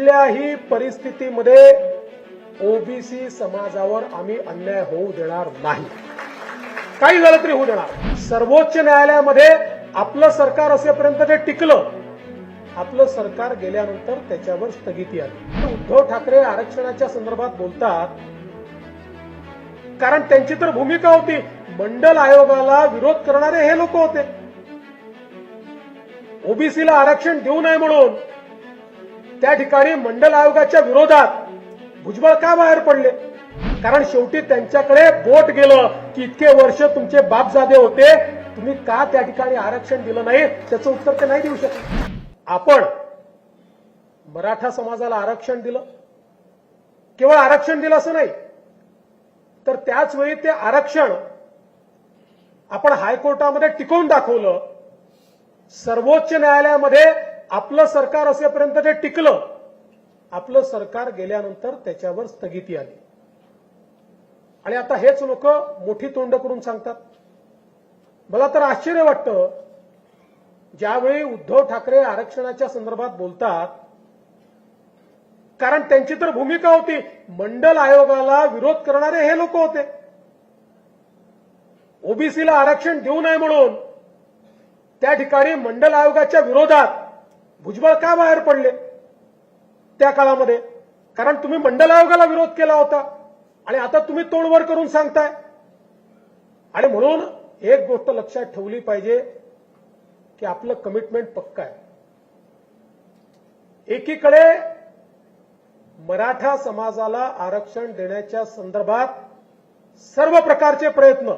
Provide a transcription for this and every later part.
कुठल्याही परिस्थितीमध्ये ओबीसी समाजावर आम्ही अन्याय होऊ देणार नाही. काही झालं तरी होऊ देणार. सर्वोच्च न्यायालयामध्ये आपलं सरकार असेपर्यंत ते टिकलं आपलं सरकार गेल्यानंतर त्याच्यावर स्थगिती आली. उद्धव ठाकरे आरक्षणाच्या संदर्भात बोलतात कारण त्यांची तर भूमिका होती. मंडल आयोगाला विरोध करणारे हे लोक होते. ओबीसीला आरक्षण देऊ नये म्हणून त्या ठिकाणी मंडल आयोगाच्या विरोधात भुजबळ का बाहेर पडले? कारण शेवटी त्यांच्याकडे बोट गेलं की इतके वर्ष तुमचे बापजादे होते तुम्ही का त्या ठिकाणी आरक्षण दिलं नाही? त्याचं उत्तर ते नाही देऊ शकत. आपण मराठा समाजाला आरक्षण दिलं. केवळ आरक्षण दिलं असं नाही. तर त्याच वेळी ते आरक्षण आपण हायकोर्टामध्ये टिकवून दाखवलं. सर्वोच्च न्यायालयामध्ये आपलं सरकार असेपर्यंत ते टिकलं आपलं सरकार गेल्यानंतर त्याच्यावर स्थगिती आली. आणि आता हेच लोक मोठी तोंड करून सांगतात. मला तर आश्चर्य वाटतं ज्यावेळी उद्धव ठाकरे आरक्षणाच्या संदर्भात बोलतात कारण त्यांची तर भूमिका होती मंडल आयोगाला विरोध करणारे हे लोक होते. ओबीसीला आरक्षण देऊ नये म्हणून त्या ठिकाणी मंडल आयोगाच्या विरोधात भुजबळ का बाहेर पडले? त्या काळामध्ये. कारण तुम्ही मंडल आयोगाला विरोध केला होता. आणि आता तुम्ही तोंडवर करून सांगताय. आणि म्हणून एक गोष्ट लक्षात ठेवली पाहिजे की आपलं कमिटमेंट पक्का आहे. एकीकडे मराठा समाजाला आरक्षण देण्याच्या संदर्भात सर्व प्रकारचे प्रयत्न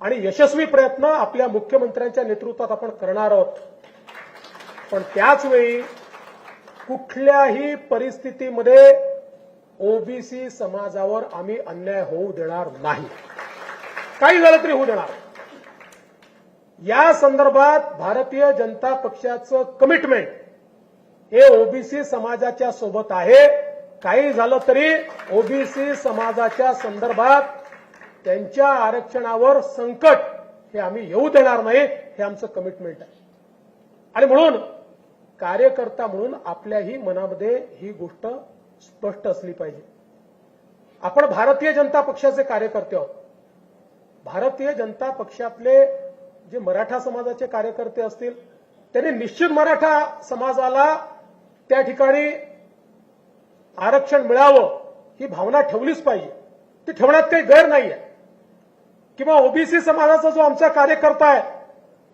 आणि यशस्वी प्रयत्न आपल्या मुख्यमंत्र्यांच्या नेतृत्वात आपण करणार आहोत. पण त्याच वेळी कुठल्याही परिस्थितीमध्ये ओबीसी समाजावर आम्ही अन्याय होऊ देणार नाही. काही झालं तरी होऊ देणार. या संदर्भात भारतीय जनता पक्षाचं कमिटमेंट हे ओबीसी समाजाच्या सोबत आहे. काही झालं तरी ओबीसी समाजाच्या संदर्भात त्यांच्या आरक्षणावर संकट हे आम्ही येऊ देणार नाही हे आमचं कमिटमेंट आहे. आणि म्हणून कार्यकर्ता म्हणून आपल्याही मनामध्ये ही गोष्ट स्पष्ट असली पाहिजे. आपण भारतीय जनता पक्षाचे कार्यकर्ते आहोत. भारतीय जनता पक्षातले जे मराठा समाजाचे कार्यकर्ते असतील त्यांनी निश्चित मराठा समाजाला त्या ठिकाणी आरक्षण मिळावं ही भावना ठेवलीच पाहिजे. ती ठेवण्यात काही गैर नाहीये. किंवा ओबीसी समाजाचा जो आमचा कार्यकर्ता आहे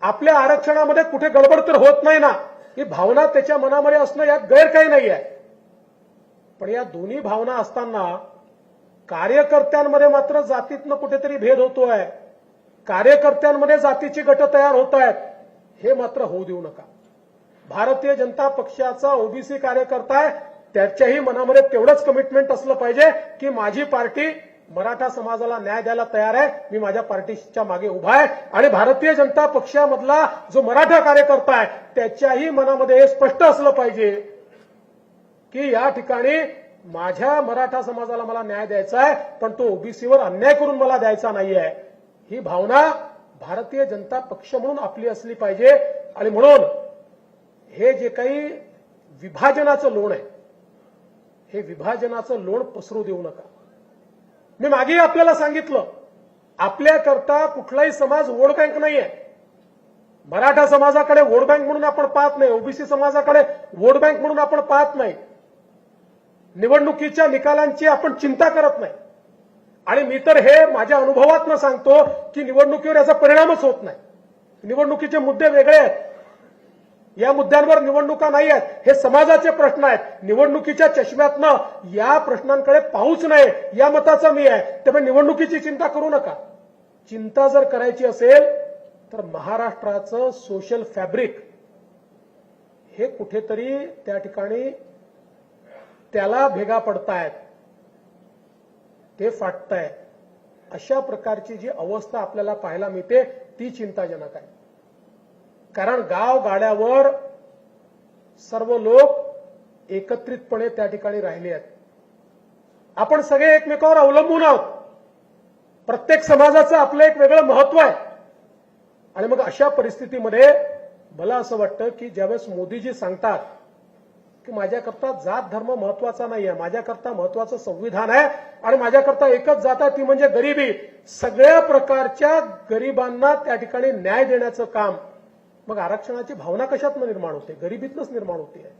आपल्या आरक्षणामध्ये कुठे गडबड तर होत नाही ना. ही भावना त्याच्या मनामध्ये असणं यात गैर काही नाही आहे पण या दोन्ही भावना असताना कार्यकर्त्यांमध्ये मात्र जातीतनं कुठेतरी भेद होतोय. कार्यकर्त्यांमध्ये जातीची गट तयार होत आहेत हे मात्र होऊ देऊ नका. भारतीय जनता पक्षाचा ओबीसी कार्यकर्ता आहे. त्याच्याही मनामध्ये तेवढंच कमिटमेंट असलं पाहिजे की माझी पार्टी मराठा समाजाला न्याय द्यायला तयार आहे. मी माझ्या पार्टीच्या मागे उभा आहे. आणि भारतीय जनता पक्षामधला जो मराठा कार्यकर्ता आहे त्याच्याही मनामध्ये हे स्पष्ट असलं पाहिजे की या ठिकाणी माझ्या मराठा समाजाला मला न्याय द्यायचा आहे पण तो ओबीसीवर अन्याय करून मला द्यायचा नाहीये. ही भावना भारतीय जनता पक्ष म्हणून आपली असली पाहिजे. आणि म्हणून हे जे काही विभाजनाचं लोण आहे हे विभाजनाचं लोण पसरू देऊ नका. मी मागेही आपल्याला सांगितलं आपल्याकरता कुठलाही समाज वोट बँक नाहीये. मराठा समाजाकडे वोट बँक म्हणून आपण पाहत नाही ओबीसी समाजाकडे वोट बँक म्हणून आपण पाहत नाही. निवडणुकीच्या निकालांची आपण चिंता करत नाही. आणि मी तर हे माझ्या अनुभवातनं सांगतो की निवडणुकीवर याचा परिणामच होत नाही. निवडणुकीचे मुद्दे वेगळे आहेत. या मुद्द्यांवर निवडणुका नाही आहेत. हे समाजाचे प्रश्न आहेत. निवडणुकीच्या चष्म्यातनं या प्रश्नांकडे पाहूच नाही. या मताचा मी आहे. त्यामुळे निवडणुकीची चिंता करू नका. चिंता जर करायची असेल तर महाराष्ट्राचं सोशल फॅब्रिक हे कुठेतरी त्या ठिकाणी त्याला भेगा पडतायत. ते फाटताय. अशा प्रकारची जी अवस्था आपल्याला पाहायला मिळते ती चिंताजनक आहे. कारण गाव गाड्यावर सर्व लोक एकत्रितपणे त्या ठिकाणी राहिले आहेत. आपण सगळे एकमेकावर अवलंबून आहोत. प्रत्येक समाजाचं आपलं एक वेगळं महत्त्व आहे. आणि मग अशा परिस्थितीमध्ये मला असं वाटतं की ज्यावेळेस मोदीजी सांगतात की माझ्याकरता जात धर्म महत्त्वाचा नाही आहे माझ्याकरता महत्वाचं संविधान आहे आणि माझ्याकरता एकच जात आहे ती म्हणजे गरिबी. सगळ्या प्रकारच्या गरिबांना त्या ठिकाणी न्याय देण्याचं काम मग आरक्षणाची भावना कशातनं निर्माण होते? गरिबीतनंच निर्माण होते.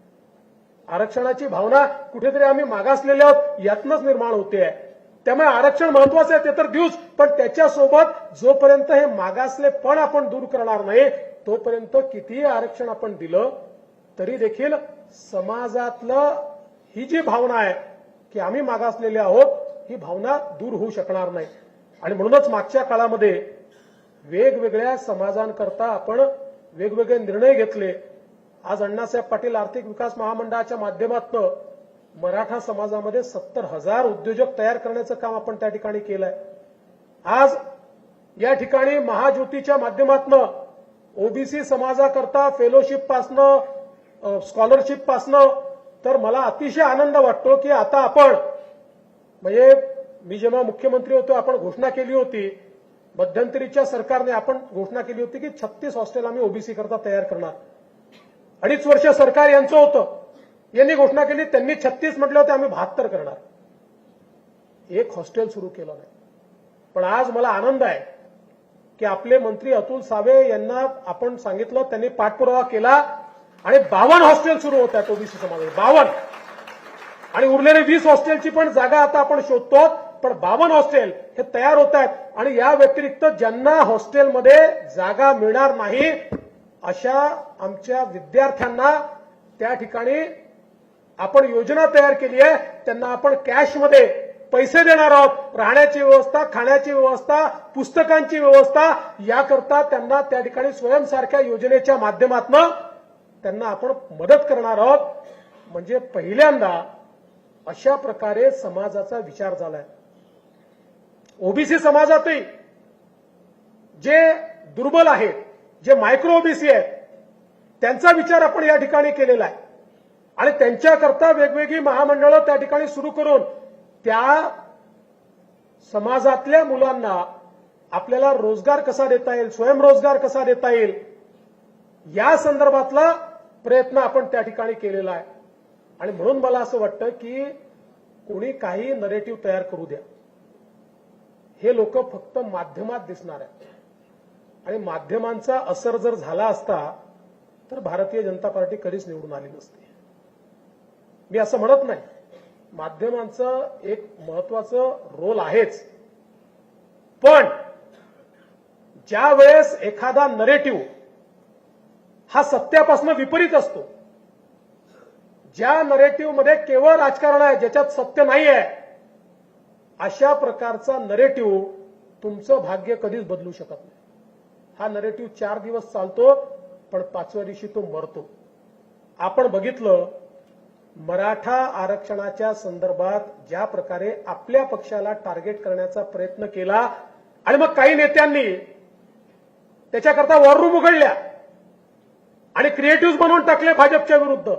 आरक्षणाची भावना कुठेतरी आम्ही मागासलेले आहोत यातनंच निर्माण होते. त्यामुळे आरक्षण महत्वाचं आहे ते तर देऊच. पण त्याच्यासोबत जोपर्यंत हे मागासले पण आपण दूर करणार नाही तोपर्यंत कितीही आरक्षण आपण दिलं तरी देखील समाजातलं ही जी भावना आहे की आम्ही मागासलेले आहोत ही भावना दूर होऊ शकणार नाही. आणि म्हणूनच मागच्या काळामध्ये वेगवेगळ्या समाजांकरता आपण वेगवेगळे निर्णय घेतले. आज अण्णासाहेब पाटील आर्थिक विकास महामंडळाच्या माध्यमातून मराठा समाजामध्ये सत्तर हजार उद्योजक तयार करण्याचं काम आपण त्या ठिकाणी केलंय. आज या ठिकाणी महाज्योतीच्या माध्यमातून ओबीसी समाजाकरता फेलोशिप पासनं स्कॉलरशिप पासनं तर मला अतिशय आनंद वाटतो की आता आपण म्हणजे मी जेव्हा मुख्यमंत्री होतो आपण घोषणा केली होती मध्यंतरीच्या सरकारने आपण घोषणा केली होती की छत्तीस हॉस्टेल आम्ही ओबीसी करता तयार करणार. अडीच वर्ष सरकार यांचं होतं. यांनी घोषणा केली त्यांनी छत्तीस म्हटले होते आम्ही बहात्तर करणार. एक हॉस्टेल सुरू केलं नाही. पण आज मला आनंद आहे की आपले मंत्री अतुल सावे यांना आपण सांगितलं त्यांनी पाठपुरावा केला आणि बावन्न हॉस्टेल सुरू होत आहेत ओबीसी समाजात. बावन्न. आणि उरलेले वीस हॉस्टेलची पण जागा आता आपण शोधतो पण बावन हॉस्टेल हे तयार होत आहेत. आणि या व्यतिरिक्त ज्यांना हॉस्टेलमध्ये जागा मिळणार नाही अशा आमच्या विद्यार्थ्यांना त्या ठिकाणी आपण योजना तयार केली आहे. त्यांना आपण कॅशमध्ये पैसे देणार आहोत. राहण्याची व्यवस्था खाण्याची व्यवस्था पुस्तकांची व्यवस्था याकरता त्यांना त्या ठिकाणी स्वयंसारख्या योजनेच्या माध्यमातून त्यांना आपण मदत करणार आहोत. म्हणजे पहिल्यांदा अशा प्रकारे समाजाचा विचार झालाय. ओबीसी समाजातही जे दुर्बल आहेत जे मायक्रो ओबीसी आहेत त्यांचा विचार आपण या ठिकाणी केलेला आहे. आणि त्यांच्याकरता वेगवेगळी महामंडळं त्या ठिकाणी सुरू करून त्या समाजातल्या मुलांना आपल्याला रोजगार कसा देता येईल स्वयंरोजगार कसा देता येईल या संदर्भातला प्रयत्न आपण त्या ठिकाणी केलेला आहे. आणि म्हणून मला असं वाटतं की कोणी काही नरेटिव्ह तयार करू द्या. हे लोक फक्त माध्यमात दिसणार आहेत. आणि माध्यमांचा असर जर झाला असता तर भारतीय जनता पार्टी कधीच निवडून आली नसती. मी असं म्हणत नाही. माध्यमांचं एक महत्वाचं रोल आहेच. पण ज्या वेळेस एखादा नरेटिव्ह हा सत्यापासून विपरीत असतो ज्या नरेटिव्हमध्ये केवळ राजकारण आहे ज्याच्यात सत्य नाही आहे अशा प्रकारचा नरेटिव्ह तुमचं भाग्य कधीच बदलू शकत नाही. हा नरेटिव्ह चार दिवस चालतो पण पाचव्या दिवशी तो मरतो. आपण बघितलं मराठा आरक्षणाच्या संदर्भात ज्या प्रकारे आपल्या पक्षाला टार्गेट करण्याचा प्रयत्न केला आणि मग काही नेत्यांनी त्याच्याकरता वॉररूम उघडल्या आणि क्रिएटिव्ह बनवून टाकले भाजपच्या विरुद्ध.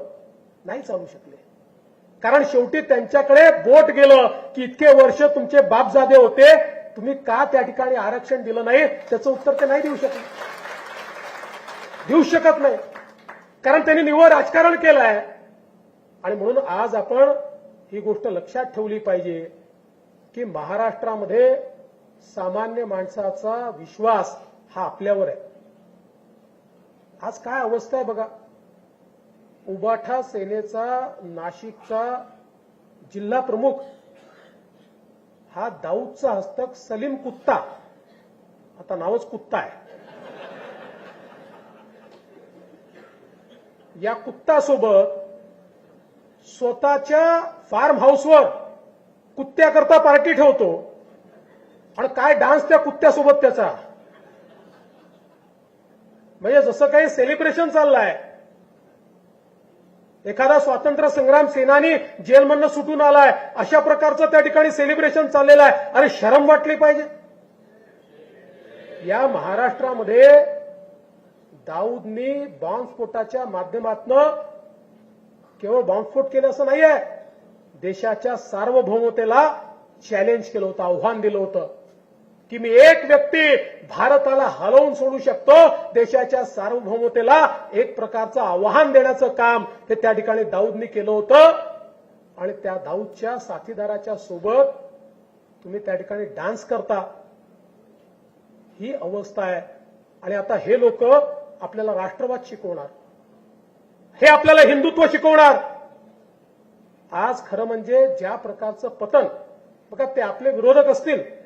नाही चालू शकले. कारण शेवटी त्यांच्याकडे बोट गेलं की इतके वर्ष तुमचे बापजादे होते. तुम्ही का त्या ठिकाणी आरक्षण दिलं नाही? त्याचं उत्तर ते नाही देऊ शकत. देऊ शकत नाही. कारण त्यांनी निव्वळ राजकारण केलं आहे आणि म्हणून आज आपण ही गोष्ट लक्षात ठेवली पाहिजे की महाराष्ट्रामध्ये सामान्य माणसाचा विश्वास हा आपल्यावर आहे. आज काय अवस्था आहे बघा. उबाठा सेनेचा नाशिकचा जिल्हा प्रमुख हा दाऊदचा हस्तक सलीम कुत्ता. आता नावच कुत्ता आहे. या कुत्तासोबत स्वतःच्या फार्म हाऊसवर कुत्त्याकरता पार्टी ठेवतो. आणि काय डान्स त्या कुत्त्यासोबत त्याचा? म्हणजे जसं काही सेलिब्रेशन चाललंय एखादा स्वातंत्र्य संग्राम सेनानी जेलमधनं सुटून आलाय अशा प्रकारचं त्या ठिकाणी सेलिब्रेशन चाललेलं आहे. अरे शरम वाटली पाहिजे. या महाराष्ट्रामध्ये दाऊदनी बॉम्बस्फोटाच्या माध्यमातनं केवळ बॉम्बस्फोट केलं असं नाहीये देशाच्या सार्वभौमतेला चॅलेंज केलं होतं आव्हान दिलं होतं. की मी एक व्यक्ती भारताला हलवून सोडू शकतो देशाच्या सार्वभौमतेला एक प्रकारचं आव्हान देण्याचं काम हे त्या ठिकाणी दाऊदनी केलं होतं. आणि त्या दाऊदच्या साथीदाराच्या सोबत तुम्ही त्या ठिकाणी डान्स करता. ही अवस्था आहे. आणि आता हे लोक आपल्याला राष्ट्रवाद शिकवणार. हे आपल्याला हिंदुत्व शिकवणार. आज खरं म्हणजे ज्या प्रकारचं पतन बघा ते आपले विरोधक असतील.